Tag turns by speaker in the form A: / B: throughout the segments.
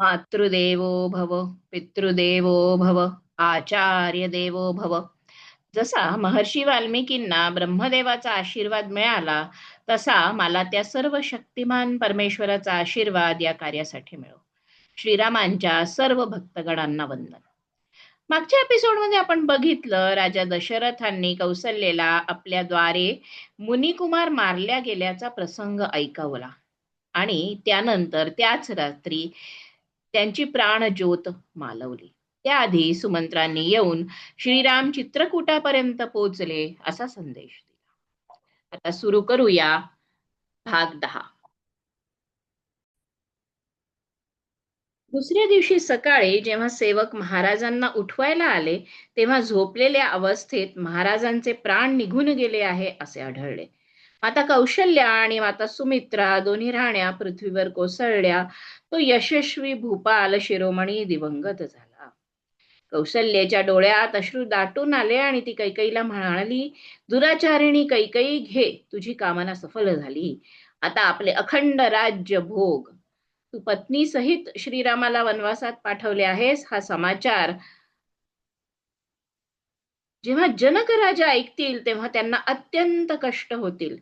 A: मातृदेवो भव पितृदेवो भव आचार्य देवो भव. जसा महर्षी वाल्मिकींना ब्रह्मदेवाचा आशीर्वाद मिळाला तसा मला त्या सर्व शक्तिमान परमेश्वराचा आशीर्वाद या कार्यासाठी मिळो. श्रीरामांच्या सर्व भक्तगणांना वंदन. मागच्या एपिसोडमध्ये आपण बघितलं राजा दशरथांनी कौसल्येला आपल्या द्वारे मुनिकुमार मारल्या गेल्याचा प्रसंग ऐकवला. आणि त्यानंतर त्याच रात्री त्यांची प्राणज्योत मालवली. त्याआधी सुमंत्रांनी येऊन श्रीराम चित्रकूटापर्यंत पोहोचले असा संदेश दिला. आता सुरू करूया भाग दहा. दुसऱ्या दिवशी सकाळी जेव्हा सेवक महाराजांना उठवायला आले तेव्हा झोपलेल्या अवस्थेत महाराजांचे प्राण निघून गेले आहे असे आढळले. माता कौशल्या आणि माता सुमित्रा दोन्ही राण्या पृथ्वीवर कोसळल्या. तो यशस्वी भूपाल शिरोमणी दिवंगत झाला. कौशल्याच्या डोळ्यात अश्रू दाटून आले आणि ती कैकईला म्हणाली दुराचारिणी कैकई घे तुझी कामना सफल झाली. आता आपले अखंड राज्य भोग. तू पत्नी सहित श्रीरामाला वनवासात पाठवले आहेस हा समाचार. जेव्हा जनक राजा ऐकतील तेव्हा त्यांना अत्यंत कष्ट होतील.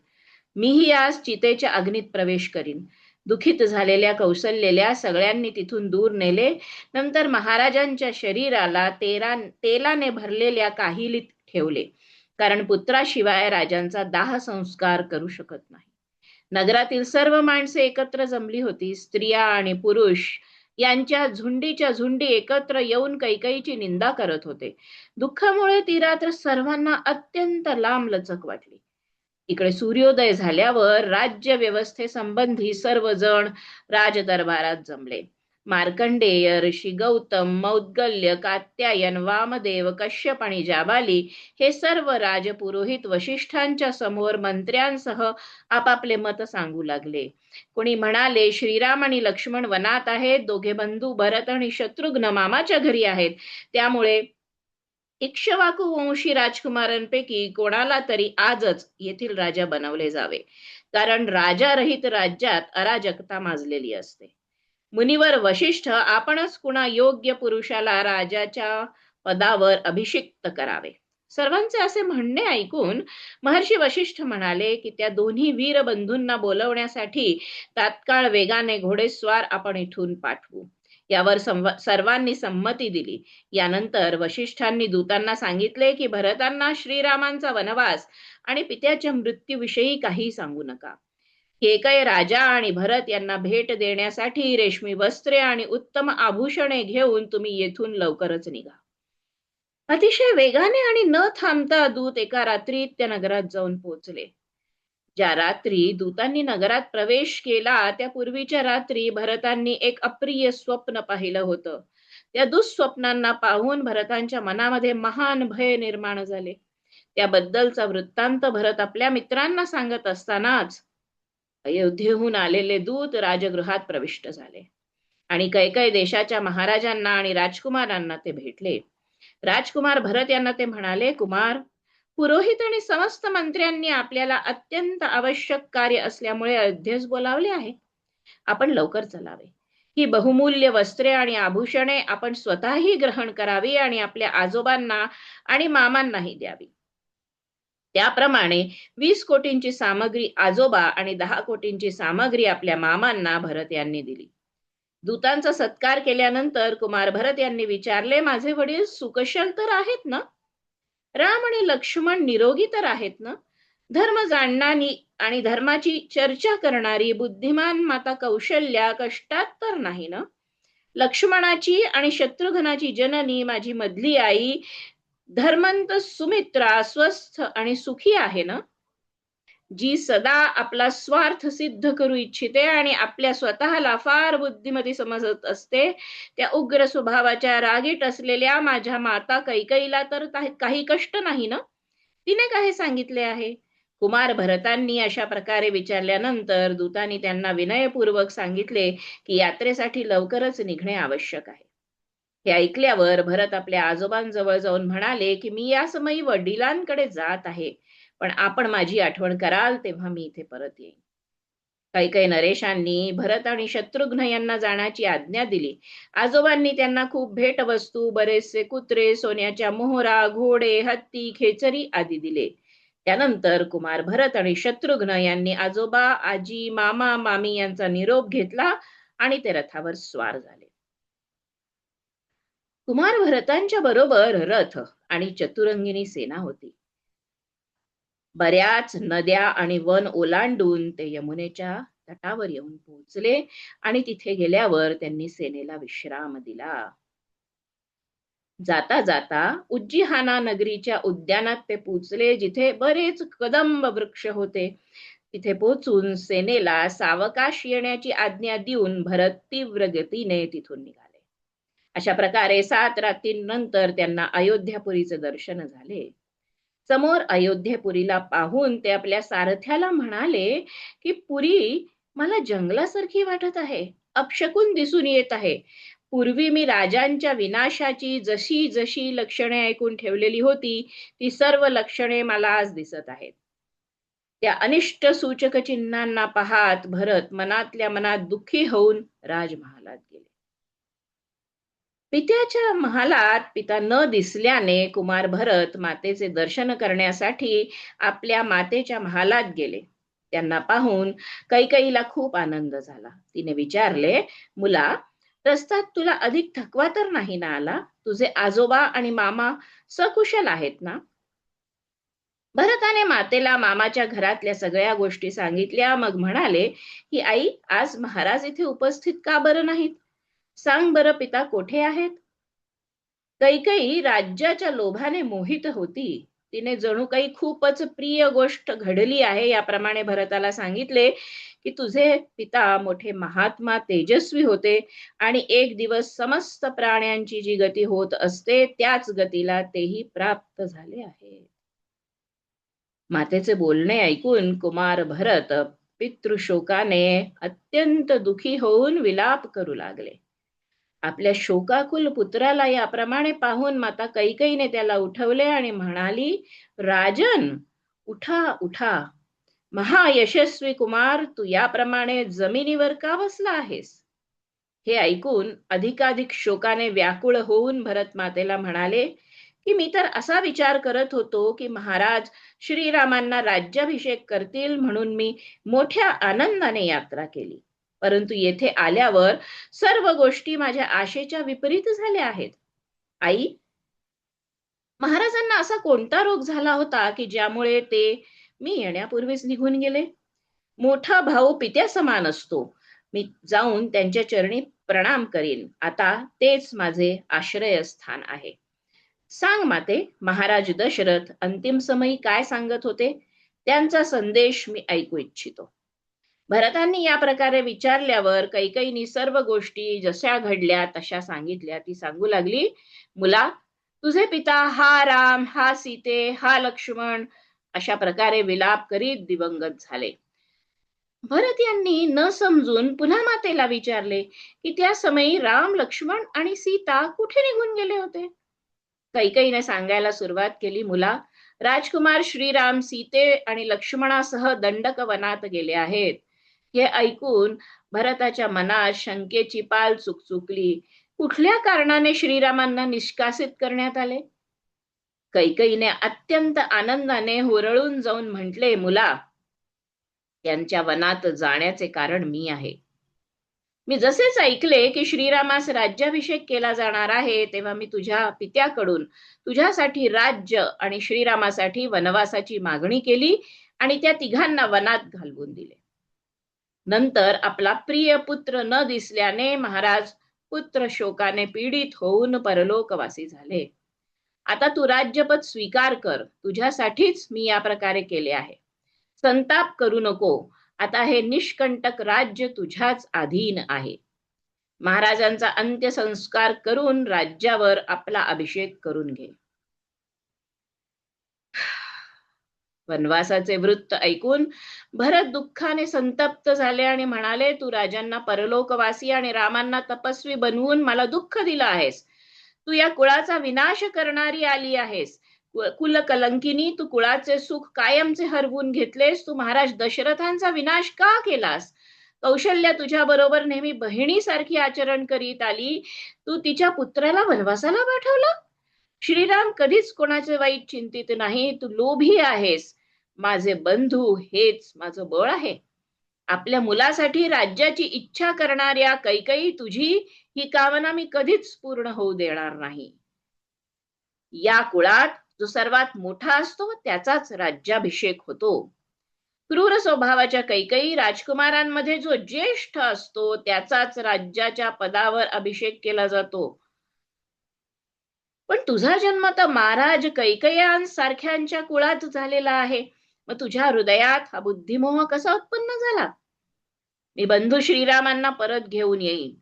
A: मीही आज चितेच्या अग्नीत प्रवेश करीन. दुखित झालेल्या कौशल्यल्या सगळ्यांनी तिथून दूर नेले. नंतर महाराजांच्या शरीराला तेरा तेलाने भरलेल्या काहिलीत ठेवले. कारण पुत्राशिवाय राजांचा दाह संस्कार करू शकत नाही. नगरातील सर्व माणसे एकत्र जमली होती. स्त्रिया आणि पुरुष यांच्या झुंडीच्या झुंडी एकत्र येऊन कैकईची निंदा करत होते. दुःखामुळे ती रात्र सर्वांना अत्यंत लांब लचक वाटली. इकडे सूर्योदय झाल्यावर राज्य व्यवस्थेसंबंधी सर्वजण राजदरबारात जमले. मार्कंडेय ऋषी गौतम मौद्गल्य कात्यायन वामदेव कश्यप आणि जाबाली हे सर्व राजपुरोहित वशिष्ठांच्या समोर मंत्र्यांसह आपापले मत सांगू लागले. कोणी म्हणाले श्रीराम आणि लक्ष्मण वनात आहेत दोघे बंधू भरत आणि शत्रुघ्न मामाच्या घरी आहेत. त्यामुळे इक्ष्वाकू वंशी राजकुमारांपैकी कोणाला तरी आजच येथील राजा बनवले जावे. कारण राजारहित राज्यात अराजकता माजलेली असते. मुनिवर वशिष्ठ आपणच कुणा योग्य पुरुषाला राजाच्या पदावर अभिषिक्त करावे. सर्वांचे असे म्हणणे ऐकून महर्षी वशिष्ठ म्हणाले की त्या दोन्ही वीर बंधूंना बोलवण्यासाठी तात्काळ वेगाने घोडेस्वार आपण इथून पाठवू. यावर सर्वांनी संमती दिली. यानंतर वशिष्ठांनी दूतांना सांगितले की भरतांना श्रीरामांचा वनवास आणि पित्याच्या मृत्यूविषयी काही सांगू नका. केकय राजा आणि भरत यांना भेट देण्यासाठी रेशमी वस्त्रे आणि उत्तम आभूषणे घेऊन तुम्ही येथून लवकरच निघा. अतिशय वेगाने आणि न थांबता दूत एका रात्रीत त्या नगरात जाऊन पोहोचले. ज्या रात्री दूतांनी नगरात प्रवेश केला त्या पूर्वीच्या रात्री भरतांनी एक अप्रिय स्वप्न पाहिलं होतं. त्या दुःस्वप्नांना पाहून भरतांच्या मनामध्ये महान भय निर्माण झाले. त्याबद्दलचा वृत्तांत भरत आपल्या मित्रांना सांगत असतानाच अयोध्येहून आलेले दूत राजगृहात प्रविष्ट झाले. आणि कैकय देशाच्या महाराजांना आणि राजकुमारांना ते भेटले. राजकुमार भरत यांना ते म्हणाले कुमार पुरोहित आणि समस्त मंत्र्यांनी आपल्याला अत्यंत आवश्यक कार्य असल्यामुळे अध्यक्ष बोलावले आहे. आपण लवकर चलावे. ही बहुमूल्य वस्त्रे आणि आभूषणे आपण स्वतःही ग्रहण करावी आणि आपल्या आजोबांना आणि मामांनाही द्यावी. त्याप्रमाणे वीस कोटींची सामग्री आजोबा आणि दहा कोटींची सामग्री आपल्या मामांना भरत यांनी दिली. दूतांचा सत्कार केल्यानंतर कुमार भरत यांनी विचारले माझे वडील सुकशल तर आहेत ना? राम आणि लक्ष्मण निरोगी तर आहेत ना? धर्म जाणणारी आणि धर्माची चर्चा करणारी बुद्धिमान माता कौशल्या कष्टात तर नाही ना? लक्ष्मणाची आणि शत्रुघ्नाची जननी माझी मधली आई धर्मंत सुमित्रा स्वस्थ आणि सुखी आहे ना? जी सदा आपला स्वार्थ सिद्ध करू इच्छिते आणि आपल्या स्वतःला फार बुद्धिमती समजत असते त्या उग्र स्वभावाच्या रागीट असलेल्या माझ्या माता कैकईला तर काही कष्ट नाही ना? तिने काय सांगितले आहे? कुमार भरतांनी अशा प्रकारे विचारल्यानंतर दूतांनी त्यांना विनयपूर्वक सांगितले की यात्रेसाठी लवकरच निघणे आवश्यक आहे. हे ऐकल्यावर भरत आपल्या आजोबांजवळ जाऊन म्हणाले की मी या समयी वडिलांकडे जात आहे. पण आपण माझी आठवण कराल तेव्हा मी इथे परत येईन. काही काही नरेशांनी भरत आणि शत्रुघ्न यांना जाण्याची आज्ञा दिली. आजोबांनी त्यांना खूप भेटवस्तू बरेचसे कुत्रे सोन्याच्या मोहरा घोडे हत्ती खेचरी आदी दिले. त्यानंतर कुमार भरत आणि शत्रुघ्न यांनी आजोबा आजी मामा मामी यांचा निरोप घेतला आणि ते रथावर स्वार झाले. कुमार भरतांच्या बरोबर रथ आणि चतुरंगिनी सेना होती. बऱ्याच नद्या आणि वन ओलांडून ते यमुनेच्या तटावर येऊन पोहोचले आणि तिथे गेल्यावर त्यांनी सेनेला विश्राम दिला. जाता जाता उज्जिहाना नगरीच्या उद्यानात ते पोचले जिथे बरेच कदंब वृक्ष होते. तिथे पोचून सेनेला सावकाश येण्याची आज्ञा देऊन भरत तीव्र गतीने तिथून निघाले. अशा प्रकारे सात रात्रींनंतर त्यांना अयोध्यापुरीचे दर्शन झाले. समोर अयोध्येपुरीला पाहून ते आपल्या सारथ्याला म्हणाले की पुरी मला जंगलासारखी वाटत आहे. अपशकून दिसून येत आहे. पूर्वी मी राजांच्या विनाशाची जशी जशी लक्षणे ऐकून ठेवलेली होती ती सर्व लक्षणे मला आज दिसत आहेत. त्या अनिष्ट सूचक चिन्हांना पाहात भरत मनातल्या मनात दुःखी होऊन राजमहालात गेले. पित्याच्या महालात पिता न दिसल्याने कुमार भरत मातेचे दर्शन करण्यासाठी आपल्या मातेच्या महालात गेले. त्यांना पाहून कैकईला खूप आनंद झाला. तिने विचारले मुला रस्त्यात तुला अधिक थकवा तर नाही ना आला? तुझे आजोबा आणि मामा सकुशल आहेत ना? भरताने मातेला मामाच्या घरातल्या सगळ्या गोष्टी सांगितल्या. मग म्हणाले की आई आज महाराज इथे उपस्थित का बरं नाहीत? सांग बरं पिता कोठे आहेत? कैकई राज्याच्या लोभाने मोहित होती. तिने जणू काही खूपच प्रिय गोष्ट घडली आहे याप्रमाणे भरताला सांगितले की तुझे पिता मोठे महात्मा तेजस्वी होते आणि एक दिवस समस्त प्राण्यांची जी गती होत असते त्याच गतीला तेही प्राप्त झाले आहे मातेचे बोलणे ऐकून कुमार भरत पितृशोकाने अत्यंत दुखी होऊन विलाप करू लागले. आपल्या शोकाकुल पुत्राला याप्रमाणे पाहून माता कैकईने त्याला उठवले आणि म्हणाली राजन उठा उठा. महायशस्वी कुमार तू याप्रमाणे जमिनीवर का बसला आहेस? हे ऐकून अधिकाधिक शोकाने व्याकुळ होऊन भरत मातेला म्हणाले की मी तर असा विचार करत होतो की महाराज श्रीरामांना राज्याभिषेक करतील म्हणून मी मोठ्या आनंदाने यात्रा केली. परंतु येथे आल्यावर सर्व गोष्टी माझ्या आशेच्या विपरीत झाल्या आहेत. आई महाराजांना असा कोणता रोग झाला होता की ज्यामुळे ते मी येण्यापूर्वीच निघून गेले? मोठा भाऊ पित्या समान असतो. मी जाऊन त्यांच्या चरणी प्रणाम करीन. आता तेच माझे आश्रयस्थान आहे. सांग माते महाराज दशरथ अंतिम समयी काय सांगत होते? त्यांचा संदेश मी ऐकू इच्छितो. भरतांनी या प्रकारे विचारल्यावर कैकईनी सर्व गोष्टी जशा घडल्या तशा सांगितल्या. ती सांगू लागली मुला तुझे पिता हा राम हा सीते हा लक्ष्मण अशा प्रकारे विलाप करीत दिवंगत झाले. भरत यांनी न समजून पुन्हा मातेला विचारले की त्या समयी राम लक्ष्मण आणि सीता कुठे निघून गेले होते? कैकईने सांगायला सुरुवात केली मुला राजकुमार श्रीराम सीते आणि लक्ष्मणासह दंडक वनात गेले आहेत. हे ऐकून भरताच्या मनात शंकेची पाल चुकचुकली कुठल्या कारणाने श्रीरामांना निष्कासित करण्यात आले? कैकईने अत्यंत आनंदाने हुरळून जाऊन म्हटले मुला त्यांच्या वनात जाण्याचे कारण मी आहे. मी जसेच ऐकले की श्रीरामास राज्याभिषेक केला जाणार आहे तेव्हा मी तुझ्या पित्याकडून तुझ्यासाठी राज्य आणि श्रीरामासाठी वनवासाची मागणी केली आणि त्या तिघांना वनात घालवून दिले. नंतर आपला प्रिय पुत्र न दिसल्याने महाराज पुत्र शोकाने पीडित होऊन परलोकवासी झाले. आता तू राज्यपद स्वीकार कर. तुझ्यासाठीच मी या प्रकारे केले आहे. संताप करू नको. आता हे निष्कंटक राज्य तुझ्याच अधीन आहे. महाराजांचा अंत्यसंस्कार करून राज्यावर आपला अभिषेक करून घे. वनवासाचे वृत्त ऐकून भरत दुःखाने संतप्त झाले आणि म्हणाले तू राजांना परलोकवासी आणि रामांना तपस्वी बनवून मला दुःख दिलं आहेस. तू या कुळाचा विनाश करणारी आली आहेस. कुल कलंकिनी तू कुळाचे सुख कायमचे हरवून घेतलेस. तू महाराज दशरथांचा विनाश का केलास? कौशल्य तुझ्या बरोबर नेहमी बहिणीसारखी आचरण करीत आली. तू तिच्या पुत्राला वनवासाला पाठवलं? श्रीराम कधीच कोणाचे वाईट चिंतित नाही. तू लोभी आहेस. माझे बंधू हेच माझं बळ आहे. आपल्या मुलासाठी राज्याची इच्छा करणाऱ्या कैकई तुझी ही कामना मी कधीच पूर्ण होऊ देणार नाही. या कुळात जो सर्वात मोठा असतो त्याचाच राज्याभिषेक होतो. क्रूर स्वभावाच्या कैकई राजकुमारांमध्ये जो ज्येष्ठ असतो त्याचाच राज्याच्या पदावर अभिषेक केला जातो. पण तुझा जन्म तर महाराज कैकयांसारख्यांच्या कुळात झालेला आहे. मग तुझ्या हृदयात हा बुद्धिमोह कसा उत्पन्न झाला? मी बंधू श्रीरामांना परत घेऊन येईन.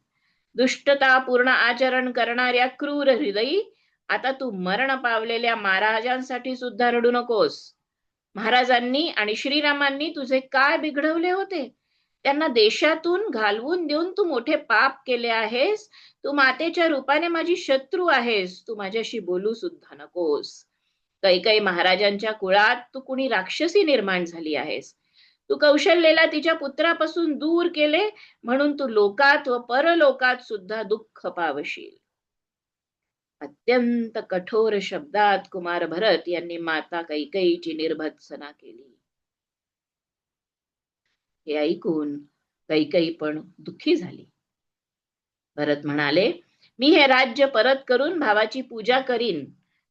A: दुष्टता पूर्ण आचरण करणाऱ्या क्रूर हृदयी आता तू मरण पावलेल्या महाराजांसाठी सुद्धा रडू नकोस. महाराजांनी आणि श्रीरामांनी तुझे काय बिघडवले होते? त्यांना देशातून घालवून देऊन तू मोठे पाप केले आहेस. तू मातेच्या रूपाने माझी शत्रू आहेस. तू माझ्याशी बोलू सुद्धा नकोस. कैकई महाराजांच्या कुळात तू कुणी राक्षसी निर्माण झाली आहेस. तू कौशल्येला तिच्या पुत्रापासून दूर केले म्हणून तू लोकात व परलोकात सुद्धा दुःख पावशील. अत्यंत कठोर शब्दात कुमार भरत यांनी माता कैकईची निर्भत्सना केली. हे ऐकून कैकई पण दुःखी झाली. भरत म्हणाले मी हे राज्य परत करून भावाची पूजा करीन.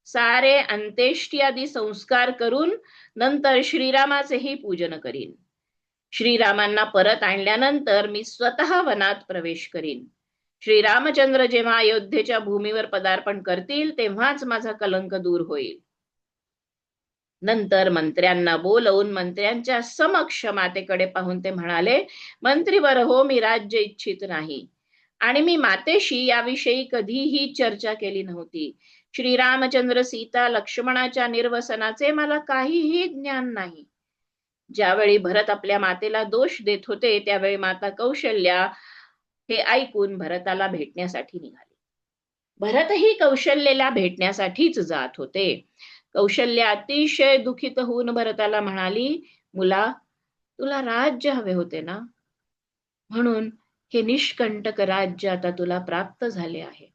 A: सारे अंत्येष्टी आदी संस्कार करून नंतर श्रीरामाचेही पूजन करीन. श्रीरामांना परत आणल्यानंतर मी स्वतः वनात प्रवेश करीन. श्रीरामचंद्र जेव्हा अयोध्येच्या भूमीवर पदार्पण करतील तेव्हाच माझा कलंक दूर होईल. नंतर मंत्र्यांना बोलवून मंत्र्यांच्या समक्ष मातेकडे पाहून ते म्हणाले मंत्रीवर हो मी राज्य इच्छित नाही. आणि मी मातेशी याविषयी कधीही चर्चा केली नव्हती. श्रीरामचंद्र सीता लक्ष्मणाच्या निर्वसनाचे मला काहीही ज्ञान नाही. ज्यावेळी भरत आपल्या मातेला दोष देत होते त्यावेळी माता कौशल्या हे ऐकून भरताला भेटण्यासाठी निघाले. भरतही कौशल्येला भेटण्यासाठीच जात होते. कौशल्य अतिशय दुखित होऊन भरताला म्हणाली मुला तुला राज्य हवे होते ना? म्हणून हे निष्कंटक राज्य आता तुला प्राप्त झाले आहे.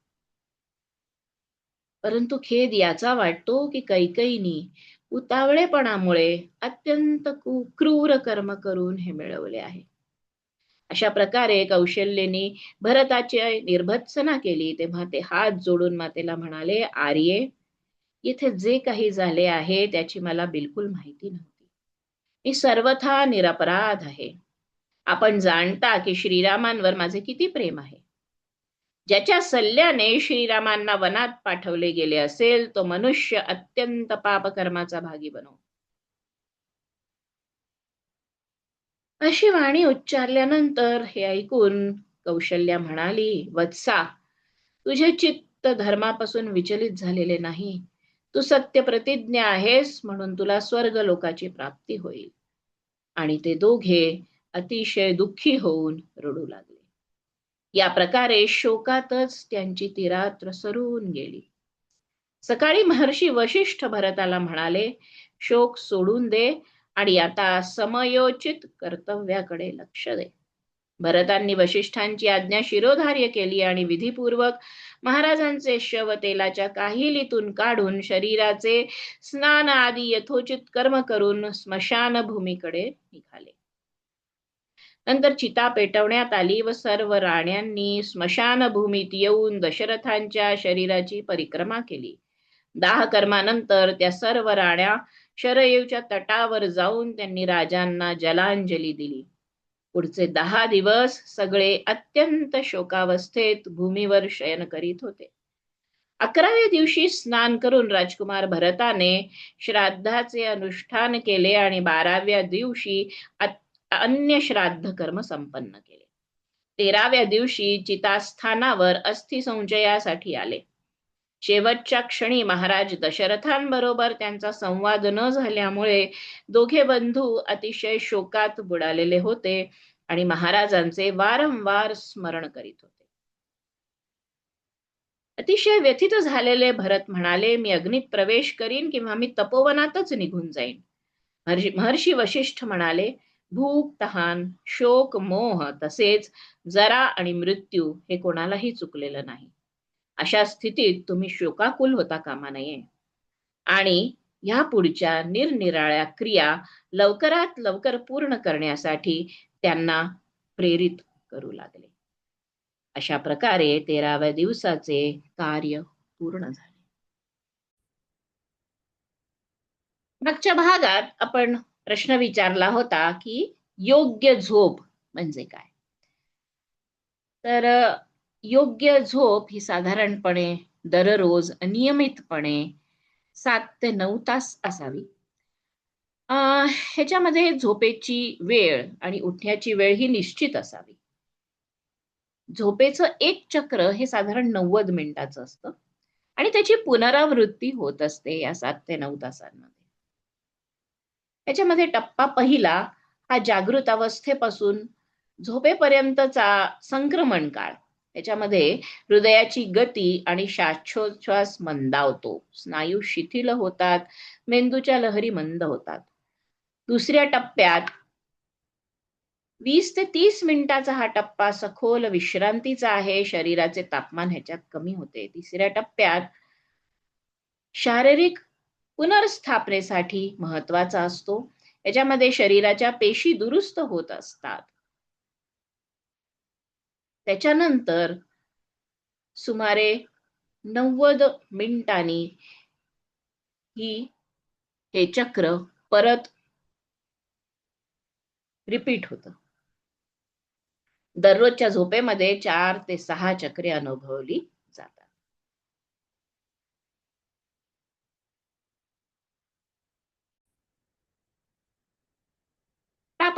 A: परंतु खेद याचा वाटतो की कैकईनी उतावळेपणामुळे अत्यंत क्रूर कर्म करून हे मिळवले आहे. अशा प्रकारे कौशल्यनी भरताची निर्भत्सना केली तेव्हा ते हात जोडून मातेला म्हणाले आर्ये इथे जे काही झाले आहे त्याची मला बिलकुल माहिती नव्हती. मी सर्वथा निरपराध आहे. आपण जाणता की श्रीरामांवर माझे किती प्रेम आहे. ज्याच्या सल्ल्याने श्रीरामांना वनात पाठवले गेले असेल तो मनुष्य अत्यंत पापकर्माचा भागी बनो अशी वाणी उच्चारल्यानंतर हे ऐकून कौशल्या म्हणाली वत्सा तुझे चित्त धर्मापासून विचलित झालेले नाही. तू सत्य प्रतिज्ञा आहेस म्हणून तुला स्वर्ग लोकाची प्राप्ती होईल. आणि ते दोघे अतिशय दुःखी होऊन रडू लागले. या प्रकारे शोकातच त्यांची ती रात्र सरून गेली. सकाळी महर्षी वशिष्ठ भरताला म्हणाले शोक सोडून दे आणि आता समयोचित कर्तव्याकडे लक्ष दे. भरतांनी वशिष्ठांची आज्ञा शिरोधार्य केली आणि विधीपूर्वक महाराजांचे शव तेलाच्या काहिलीतून काढून शरीराचे स्नान आदी यथोचित कर्म करून स्मशान भूमीकडे निघाले. नंतर चिता पेटवण्यात आली व सर्व राण्यांनी स्मशानभूमीत येऊन दशरथांच्या शरीराची परिक्रमा केली. दाहकर्मानंतर त्या सर्व राण्या शरयूच्या तटावर जाऊन त्यांनी राजांना जलांजली दिली. पुढचे दहा दिवस सगळे अत्यंत शोकावस्थेत भूमीवर शयन करीत होते. अकराव्या दिवशी स्नान करून राजकुमार भरताने श्राद्धाचे अनुष्ठान केले आणि बाराव्या दिवशी अन्य श्राद्ध कर्म संपन्न केले. तेराव्या दिवशी चितास्थानावर अस्थि संचयासाठी आले. शेवटच्या क्षणी महाराज दशरथांबरोबर त्यांचा संवाद न झाल्यामुळे दोघे बंधू अतिशय शोकात बुडालेले होते आणि महाराजांचे वारंवार स्मरण करीत होते. अतिशय व्यथित झालेले भरत म्हणाले मी अग्नीत प्रवेश करीन किंवा मी तपोवनातच निघून जाईन. महर्षी वशिष्ठ म्हणाले भूक तहान शोक मोह तसेच जरा आणि मृत्यू हे कोणालाही चुकलेलं नाही. अशा स्थितीत तुम्ही शोकाकुल होता कामा नये. आणि ह्या पुढच्या निरनिराळ्या क्रिया लवकरात लवकर पूर्ण करण्यासाठी त्यांना प्रेरित करू लागले. अशा प्रकारे तेराव्या दिवसाचे कार्य पूर्ण झाले. मागच्या भागात आपण प्रश्न विचारला होता की योग्य झोप म्हणजे काय? तर योग्य झोप ही साधारणपणे दररोज नियमितपणे सात ते नऊ तास असावी. ह्याच्यामध्ये झोपेची वेळ आणि उठण्याची वेळ ही निश्चित असावी. झोपेचं एक चक्र हे साधारण नव्वद मिनिटाचं असतं आणि त्याची पुनरावृत्ती होत असते या सात ते नऊ तासांमध्ये. याच्यामध्ये टप्पा पहिला हा जागृत अवस्थेपासून झोपेपर्यंतचा संक्रमण काळ. याच्यामध्ये हृदयाची गती आणि श्वासोच्छ्वास मंदावतो. स्नायू शिथिल होतात मेंदूच्या लहरी मंद होतात. दुसऱ्या टप्प्यात वीस ते तीस मिनिटाचा हा टप्पा सखोल विश्रांतीचा आहे. शरीराचे तापमान ह्याच्यात कमी होते. तिसऱ्या टप्प्यात शारीरिक पुनर्स्थापनेसाठी महत्त्वाचा असतो. याच्यामध्ये शरीराच्या पेशी दुरुस्त होत असतात. त्याच्यानंतर सुमारे नव्वद मिनिटांनी ही हे चक्र परत रिपीट होतं. दररोजच्या झोपेमध्ये चार ते सहा चक्रे अनुभवली.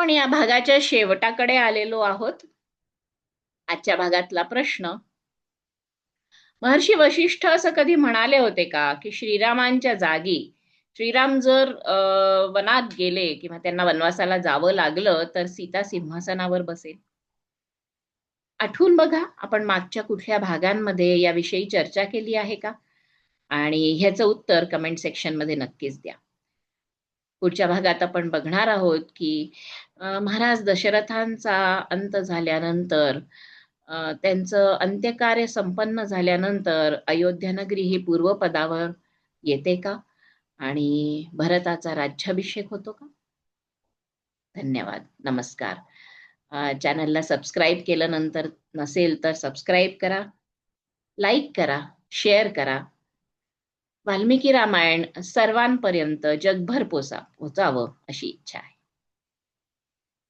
A: आपण या भागाच्या शेवटाकडे आलेलो आहोत. आजच्या भागातला प्रश्न. महर्षी वशिष्ठ असं कधी म्हणाले होते का की श्रीरामांच्या जागी श्रीराम जर वनात गेले किंवा त्यांना वनवासाला जावं लागलं तर सीता सिंहासनावर बसेल. आठवून बघा आपण मागच्या कुठल्या भागांमध्ये याविषयी चर्चा केली आहे का? आणि ह्याचं उत्तर कमेंट सेक्शनमध्ये नक्कीच द्या. पुढच्या भागात आपण बघणार आहोत की महाराज दशरथांचा अंत झाल्यानंतर त्यांचं अंत्यकार्य संपन्न झाल्यानंतर अयोध्यानगरी ही पूर्वपदावर येते का? आणि भरताचा राज्याभिषेक होतो का? धन्यवाद. नमस्कार. चॅनलला सबस्क्राईब केल्यानंतर नसेल तर सबस्क्राईब करा लाईक करा शेअर करा. वाल्मिकी रामायण सर्वांपर्यंत जगभर पोचा पोचावं अशी इच्छा आहे.